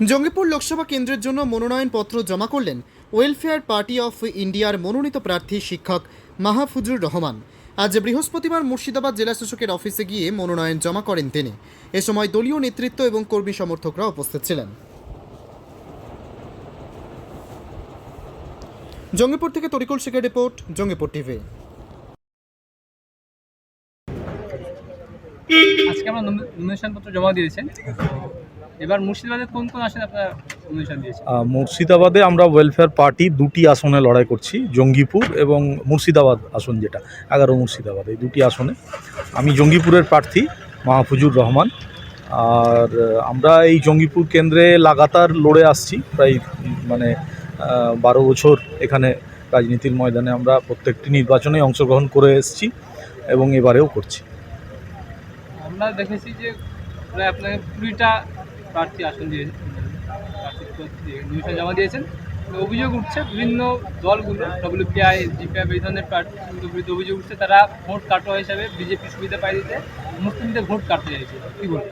জঙ্গিপুর লোকসভা কেন্দ্রের জন্য মনোনয়নপত্র জমা করলেন ওয়েলফেয়ার পার্টি অফ ইন্ডিয়ার মনোনীত প্রার্থী শিক্ষক মাহফুজুর রহমান। আজ বৃহস্পতিবার মুর্শিদাবাদ জেলা শাসকের অফিসে গিয়ে মনোনয়ন জমা করেন তিনি। এ সময় দলীয় নেতৃত্ব এবং কর্মী সমর্থকরা উপস্থিত ছিলেন। জঙ্গিপুর থেকে তরিকুল শেখের রিপোর্ট, জঙ্গিপুর টিভি। আজকে আমরা নমিনেশন পত্র জমা দিয়েছেন। এবার মুর্শিদাবাদে কোন কোন আসনে আপনারা দিয়েছেন? মুর্শিদাবাদে আমরা ওয়েলফেয়ার পার্টি দুটি আসনে লড়াই করছি জঙ্গিপুর এবং মুর্শিদাবাদ আসন যেটা এগারো মুর্শিদাবাদ এই দুটি আসনে। আমি জঙ্গিপুরের প্রার্থী মাহফুজুর রহমান। আর আমরা এই জঙ্গিপুর কেন্দ্রে লাগাতার লড়ে আসছি প্রায় মানে বারো বছর এখানে রাজনীতির ময়দানে আমরা প্রত্যেকটি নির্বাচনে অংশগ্রহণ করে এসেছি এবং এবারেও করছি। আমরা দেখেছি যে আপনাকে কুড়িটা প্রার্থী আসন দিয়ে নমিনেশন জমা দিয়েছেন। অভিযোগ উঠছে, বিভিন্ন দলগুলো ডব্লিউপিআই জিপিআই এই ধরনের প্রার্থীগুলোর বিরুদ্ধে অভিযোগ উঠছে, তারা ভোট কাটোয়া হিসাবে বিজেপি সুবিধা পাই দিতে মুসলিমদের ভোট কাটতে চাইছে। কী বলব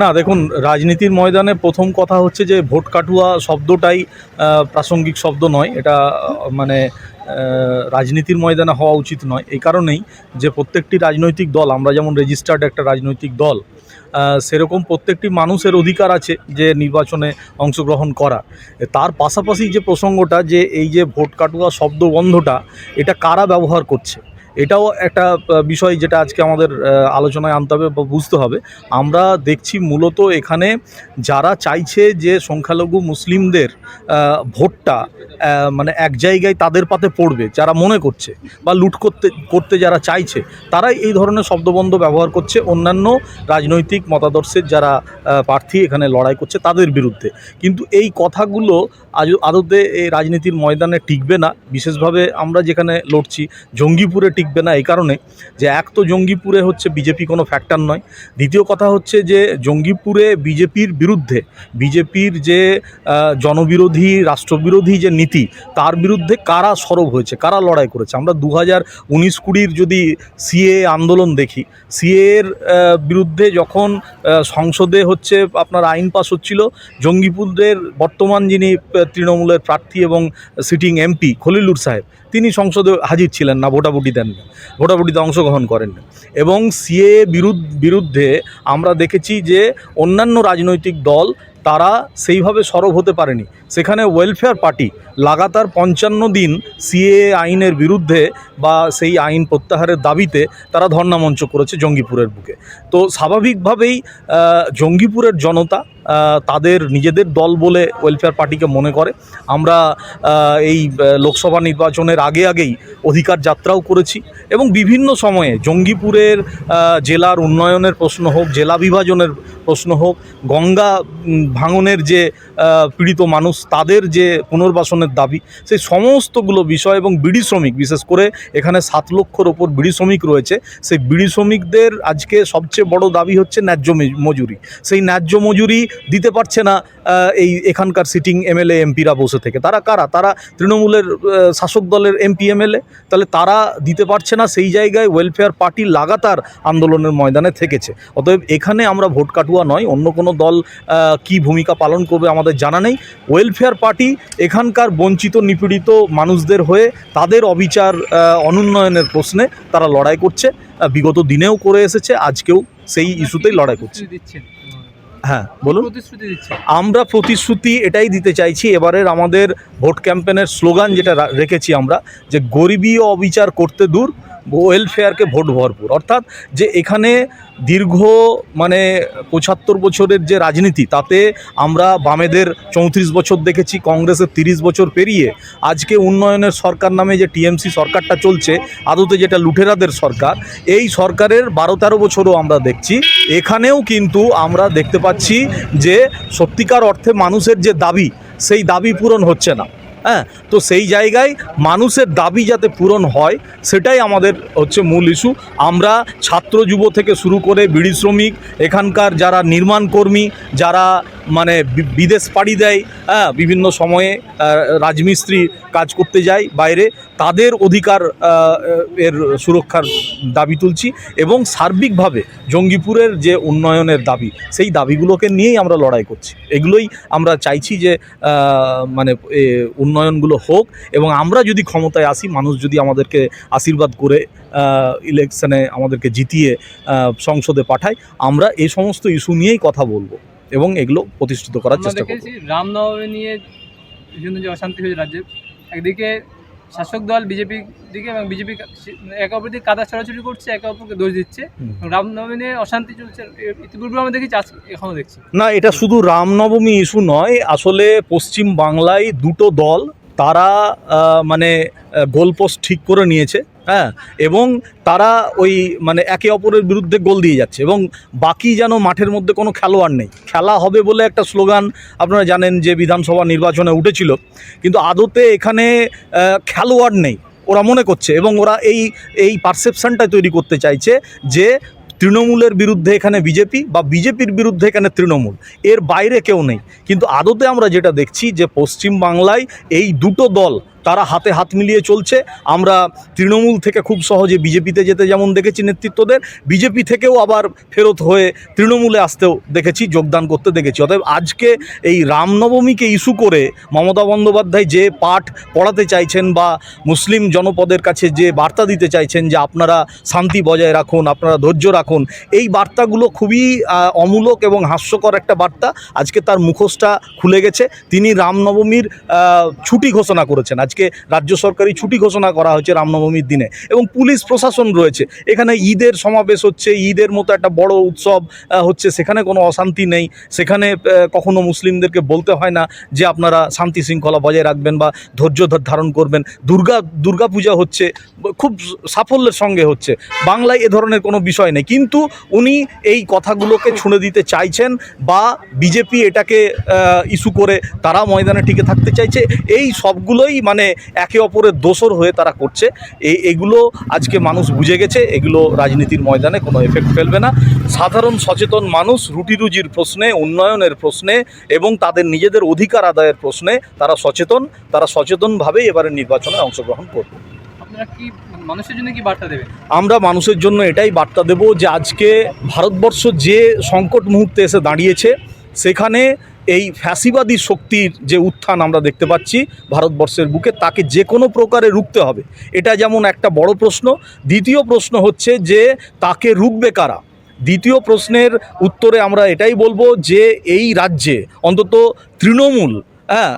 না, দেখুন, রাজনীতির ময়দানে প্রথম কথা হচ্ছে যে, ভোট কাটুয়া শব্দটাই প্রাসঙ্গিক শব্দ নয়। এটা মানে রাজনীতির ময়দানে হওয়া উচিত নয়। এই কারণেই যে প্রত্যেকটি রাজনৈতিক দল, আমরা যেমন রেজিস্টার্ড একটা রাজনৈতিক দল সেরকম প্রত্যেকটি মানুষের অধিকার আছে যে নির্বাচনে অংশগ্রহণ করা। তার পাশাপাশি যে প্রসঙ্গটা যে এই যে ভোট কাটুয়া শব্দ বন্ধটা এটা কারা ব্যবহার করছে? এটাও একটা বিষয় যেটা আজকে আমাদের আলোচনায় আনতে হবে বা বুঝতে হবে। আমরা দেখছি মূলত এখানে যারা চাইছে যে সংখ্যালঘু মুসলিমদের ভোটটা মানে এক জায়গায় তাদের পাতে পড়বে, যারা মনে করছে বা লুট করতে করতে যারা চাইছে, তারাই এই ধরনের শব্দবন্ধ ব্যবহার করছে। অন্যান্য রাজনৈতিক মতাদর্শের যারা প্রার্থী এখানে লড়াই করছে তাদের বিরুদ্ধে। কিন্তু এই কথাগুলো আজ, আদতে এই রাজনীতির ময়দানে টিকবে না। বিশেষভাবে আমরা যেখানে লড়ছি, জঙ্গিপুরে টিকবে না এই কারণে যে এক তো জঙ্গিপুরে হচ্ছে বিজেপি কোনো ফ্যাক্টর নয়। দ্বিতীয় কথা হচ্ছে যে জঙ্গিপুরে বিজেপির বিরুদ্ধে, বিজেপির যে জনবিরোধী, রাষ্ট্রবিরোধী যে নীতি, তার বিরুদ্ধে কারা সরব হয়েছে, কারা লড়াই করেছে? আমরা দু হাজার উনিশ কুড়ির যদি সিএ আন্দোলন দেখি সিএর বিরুদ্ধে যখন সংসদে হচ্ছে আপনার আইন পাস হচ্ছিল জঙ্গিপুরের বর্তমান যিনি তৃণমূলের প্রার্থী এবং সিটিং এমপি খলিলুর সাহেব তিনি সংসদে হাজির ছিলেন না, ভোটাভুটি দেননি, ভোটাভুটিতে অংশগ্রহণ করেননি। এবং সিএ বিরুদ্ধে আমরা দেখেছি যে অন্যান্য রাজনৈতিক দল তারা সেইভাবে সরব হতে পারেনি। সেখানে ওয়েলফেয়ার পার্টি লাগাতার পঞ্চান্ন দিন সিএ আইনের বিরুদ্ধে বা সেই আইন প্রত্যাহারের দাবিতে তারা ধর্ণামঞ্চ করেছে জঙ্গিপুরের বুকে। তো স্বাভাবিকভাবেই জঙ্গিপুরের জনতা তাদের নিজেদের দল বলে ওয়েলফেয়ার পার্টিকে মনে করে। আমরা এই লোকসভা নির্বাচনের আগে আগেই অধিকার যাত্রাও করেছি এবং বিভিন্ন সময়ে জঙ্গিপুরের জেলার উন্নয়নের প্রশ্ন হোক, জেলা বিভাজনের প্রশ্ন হোক, গঙ্গা ভাঙনের যে পীড়িত মানুষ, তাদের যে পুনর্বাসনের দাবি, সেই সমস্তগুলো বিষয় এবং বিড়ি শ্রমিক, বিশেষ করে এখানে সাত লক্ষর ওপর বিড়ি শ্রমিক রয়েছে, সেই বিড়ি শ্রমিকদের আজকে সবচেয়ে বড় দাবি হচ্ছে ন্যায্য মজুরি। সেই ন্যায্য মজুরি দিতে পারছে না এই এখানকার সিটিং এমএলএ এমপিরা বসে থেকে। তারা কারা? তারা তৃণমূলের শাসক দলের এমপি এমএলএ তাহলে তারা দিতে পারছে না, সেই জায়গায় ওয়েলফেয়ার পার্টি লাগাতার আন্দোলনের ময়দানে থেকেছে। অতএব এখানে আমরা ভোট কাটুয়া নয় অন্য কোনো দল কি ভূমিকা পালন করবে আমাদের জানা নেই। ওয়েলফেয়ার পার্টি এখানকার বঞ্চিত নিপীড়িত মানুষদের হয়ে তাদের অবিচার অনুন্নয়নের প্রশ্নে তারা লড়াই করছে। বিগত দিনেও করে এসেছে আজকেও সেই ইস্যুতেই লড়াই করছে। হ্যাঁ বলুন। আমরা প্রতিশ্রুতি এটাই দিতে চাইছি এবারের আমাদের ভোট ক্যাম্পেনের স্লোগান যেটা রেখেছি আমরা যে গরিবী ও অবিচার করতে দূর ওয়েলফেয়ারকে ভোট ভরপুর। অর্থাৎ যে এখানে দীর্ঘ মানে পঁচাত্তর বছরের যে রাজনীতি, তাতে আমরা বামেদের চৌত্রিশ বছর দেখেছি, কংগ্রেসের তিরিশ বছর পেরিয়ে আজকে উন্নয়নের সরকার নামে যে টিএমসি সরকারটা চলছে, আদতে যেটা লুঠেরাদের সরকার, এই সরকারের বারো তেরো বছরও আমরা দেখছি। এখানেও কিন্তু আমরা দেখতে পাচ্ছি যে সত্যিকার অর্থে মানুষের যে দাবি, সেই দাবি পূরণ হচ্ছে না। হ্যাঁ তো সেই জায়গায় মানুষের দাবি যাতে পূরণ হয়, সেটাই আমাদের হচ্ছে মূল ইস্যু আমরা ছাত্র যুব থেকে শুরু করে বিড়ি শ্রমিক, এখানকার যারা নির্মাণকর্মী যারা মানে বিদেশ পাড়ি দেয় হ্যাঁ বিভিন্ন সময়ে রাজমিস্ত্রি কাজ করতে যায় বাইরে, তাদের অধিকার এর সুরক্ষার দাবি তুলছি এবং সার্বিকভাবে জঙ্গিপুরের যে উন্নয়নের দাবি, সেই দাবিগুলোকে নিয়েই আমরা লড়াই করছি। এগুলোই আমরা চাইছি যে মানে উন্নয়নগুলো হোক এবং আমরা যদি ক্ষমতায় আসি, মানুষ যদি আমাদেরকে আশীর্বাদ করে ইলেকশনে আমাদেরকে জিতিয়ে সংসদে পাঠায়, আমরা এই সমস্ত ইস্যু নিয়েই কথা বলব। এবং এগুলো প্রতিষ্ঠিত করার চেষ্টা করব। রামনবমী নিয়ে বিভিন্ন যে অশান্তি হয়েছে রাজ্যে একদিকে শাসক দল বিজেপি দিকে এবং বিজেপি একে অপর দিকে কাদা ছড়াছড়ি করছে একে অপরকে দোষ দিচ্ছে। রামনবমী নিয়ে অশান্তি চলছে ইতিপূর্বে আমরা দেখেছি এখনও দেখছি। না এটা শুধু রামনবমী ইস্যু নয় আসলে পশ্চিম বাংলায় দুটো দল তারা মানে গোলপোস্ট ঠিক করে নিয়েছে হ্যাঁ? এবং তারা ওই মানে একে অপরের বিরুদ্ধে গোল দিয়ে যাচ্ছে এবং বাকি যেন মাঠের মধ্যে কোনো খেলোয়াড় নেই। খেলা হবে বলে একটা স্লোগান আপনারা জানেন যে বিধানসভা নির্বাচনে উঠেছিল, কিন্তু আদতে এখানে খেলোয়াড় নেই। ওরা মনে করছে এবং ওরা এই এই পারসেপশনটা তৈরি করতে চাইছে যে তৃণমূলের বিরুদ্ধে এখানে বিজেপি বা বিজেপির বিরুদ্ধে এখানে তৃণমূল। এর বাইরে কেউ নেই। কিন্তু আদতে আমরা যেটা দেখছি যে পশ্চিম বাংলায় এই দুটো দল তারা হাতে হাত মিলিয়ে চলছে। আমরা তৃণমূল থেকে খুব সহজে বিজেপিতে যেতে যেমন দেখেছি নেতৃত্বদের, বিজেপি থেকেও আবার ফেরত হয়ে তৃণমূলে আসতেও দেখেছি, যোগদান করতে দেখেছি। অতএব আজকে এই রামনবমীকে ইস্যু করে মমতা বন্দ্যোপাধ্যায় যে পাঠ পড়াতে চাইছেন বা মুসলিম জনপদের কাছে যে বার্তা দিতে চাইছেন যে আপনারা শান্তি বজায় রাখুন, আপনারা ধৈর্য রাখুন, এই বার্তাগুলো খুবই অমূলক এবং হাস্যকর একটা বার্তা। আজকে তার মুখোশটা খুলে গেছে। তিনি রামনবমীর ছুটি ঘোষণা করেছেন। আজকে রাজ্য সরকারি ছুটি ঘোষণা করা হয়েছে রামনবমীর দিনে এবং পুলিশ প্রশাসন রয়েছে। এখানে ঈদের সমাবেশ হচ্ছে, ঈদের মতো একটা বড় উৎসব হচ্ছে, সেখানে কোনো অশান্তি নেই। সেখানে কখনো মুসলিমদেরকে বলতে হয় না যে আপনারা শান্তি শৃঙ্খলা বজায় রাখবেন বা ধৈর্য ধারণ করবেন। দুর্গা দুর্গা পূজা হচ্ছে, খুব সাফল্যের সঙ্গে হচ্ছে। বাংলায় এ ধরনের কোনো বিষয় নেই। কিন্তু উনি এই কথাগুলোকে ছুঁড়ে দিতে চাইছেন বা বিজেপি এটাকে ইস্যু করে তারা ময়দানে টিকে থাকতে চাইছে। এই সবগুলোই মানে একে অপরের দোসর হয়ে তারা করছে। এই এগুলো আজকে মানুষ বুঝে গেছে এগুলো রাজনীতির ময়দানে কোনো এফেক্ট ফেলবে না। সাধারণ সচেতন মানুষ রুটি রুজির প্রশ্নে উন্নয়নের প্রশ্নে এবং তাদের নিজেদের অধিকার আদায়ের প্রশ্নে তারা সচেতন তারা সচেতনভাবেই এবারে নির্বাচনে অংশগ্রহণ করবে। আপনারা কি মানুষের জন্য কি বার্তা দেবেন? আমরা মানুষের জন্য এটাই বার্তা দেব যে আজকে ভারতবর্ষ যে সংকট মুহূর্তে এসে দাঁড়িয়েছে সেখানে এই ফ্যাসিবাদী শক্তির যে উত্থান আমরা দেখতে পাচ্ছি ভারতবর্ষের বুকে, তাকে যে কোনো প্রকারে রুখতে হবে। এটা যেমন একটা বড় প্রশ্ন, দ্বিতীয় প্রশ্ন হচ্ছে যে তাকে রুখবে কারা? দ্বিতীয় প্রশ্নের উত্তরে আমরা এটাই বলব যে এই রাজ্যে অন্তত তৃণমূল হ্যাঁ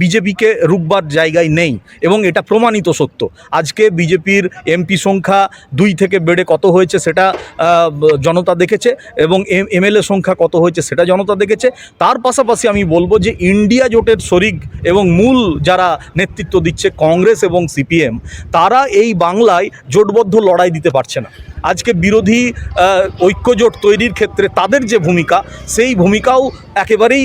বিজেপিকে রুখবার জায়গায় নেই এবং এটা প্রমাণিত সত্য। আজকে বিজেপির এমপি সংখ্যা দুই থেকে বেড়ে কত হয়েছে সেটা জনতা দেখেছে এবং এম, এমএলএ সংখ্যা কত হয়েছে সেটা জনতা দেখেছে। তার পাশাপাশি আমি বলব যে ইন্ডিয়া জোটের শরিক এবং মূল যারা নেতৃত্ব দিচ্ছে কংগ্রেস এবং সিপিএম, তারা এই বাংলায় জোটবদ্ধ লড়াই দিতে পারছে না। আজকে বিরোধী ঐক্যজোট তৈরির ক্ষেত্রে তাদের যে ভূমিকা, সেই ভূমিকাও একেবারেই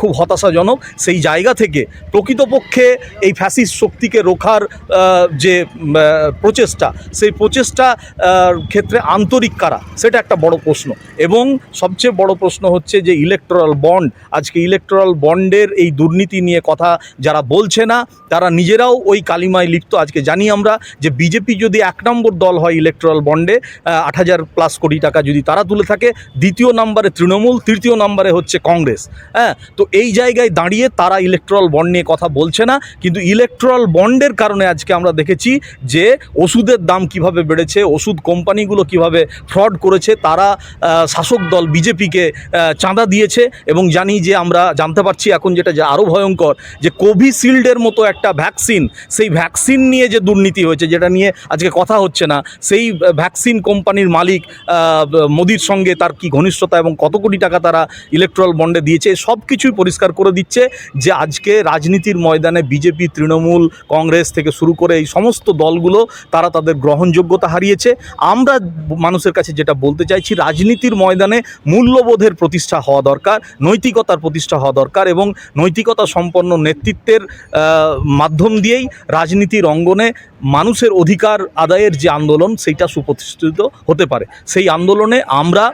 খুব হতাশাজনক। সেই জায়গা থেকে প্রকৃতপক্ষে এই ফ্যাসিস শক্তিকে রোখার যে প্রচেষ্টা, সেই প্রচেষ্টা ক্ষেত্রে আন্তরিক কারা? সেটা একটা বড় প্রশ্ন। এবং সবচেয়ে বড় প্রশ্ন হচ্ছে যে ইলেকট্রাল বন্ড আজকে ইলেকট্রাল বন্ডের এই দুর্নীতি নিয়ে কথা যারা বলছে না, তারা নিজেরাও ওই কালিমায় লিপ্ত। আজকে জানি আমরা যে, বিজেপি যদি এক নম্বর দল হয় ইলেকট্রাল বন্ডে আট হাজার প্লাস কোটি টাকা যদি তারা তুলে থাকে, দ্বিতীয় নম্বরে তৃণমূল, তৃতীয় নম্বরে হচ্ছে কংগ্রেস। হ্যাঁ তো এই জায়গায় দাঁড়িয়ে তারা ইলেকট্রাল বন্ড নিয়ে কথা বলছে না, কিন্তু ইলেকট্রাল বন্ডের কারণে আজকে আমরা দেখেছি যে ওষুধের দাম কীভাবে বেড়েছে, ওষুধ কোম্পানিগুলো কীভাবে ফ্রড করেছে, তারা শাসক দল বিজেপিকে চাঁদা দিয়েছে এবং জানি যে আমরা জানতে পারছি এখন যেটা যে আরও ভয়ঙ্কর, যে কোভিশিল্ডের মতো একটা ভ্যাকসিন সেই ভ্যাকসিন নিয়ে যে দুর্নীতি হয়েছে, যেটা নিয়ে আজকে কথা হচ্ছে না, সেই ভ্যাকসিন কোম্পানির মালিক মোদির সঙ্গে তার কি ঘনিষ্ঠতা এবং কত কোটি টাকা তারা ইলেকট্রাল বন্ডে দিয়েছে সব কিছুই পরিষ্কার করে দিচ্ছে যে আজকে রাজনীতির ময়দানে বিজেপি, তৃণমূল, কংগ্রেস থেকে শুরু করে এই সমস্ত দলগুলো তারা তাদের গ্রহণযোগ্যতা হারিয়েছে। আমরা মানুষের কাছে যেটা বলতে চাইছি, রাজনীতির ময়দানে মূল্যবোধের প্রতিষ্ঠা হওয়া দরকার, নৈতিকতার প্রতিষ্ঠা হওয়া দরকার এবং নৈতিকতা সম্পন্ন নেতৃত্বের মাধ্যম দিয়েই রাজনীতির অঙ্গনে মানুষের অধিকার আদায়ের যে আন্দোলন সেইটা সুপ্রতিষ্ঠিত হতে পারে। সেই আন্দোলনে আমরা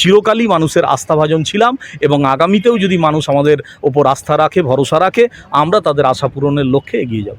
চিরকালই মানুষের আস্থাভাজন ছিলাম এবং আগামীতেও যদি মানুষ আমাদের ওপর আস্থা রাখে ভরসা রাখে আমরা তাদের আশা পূরণের লক্ষ্যে এগিয়ে যাব।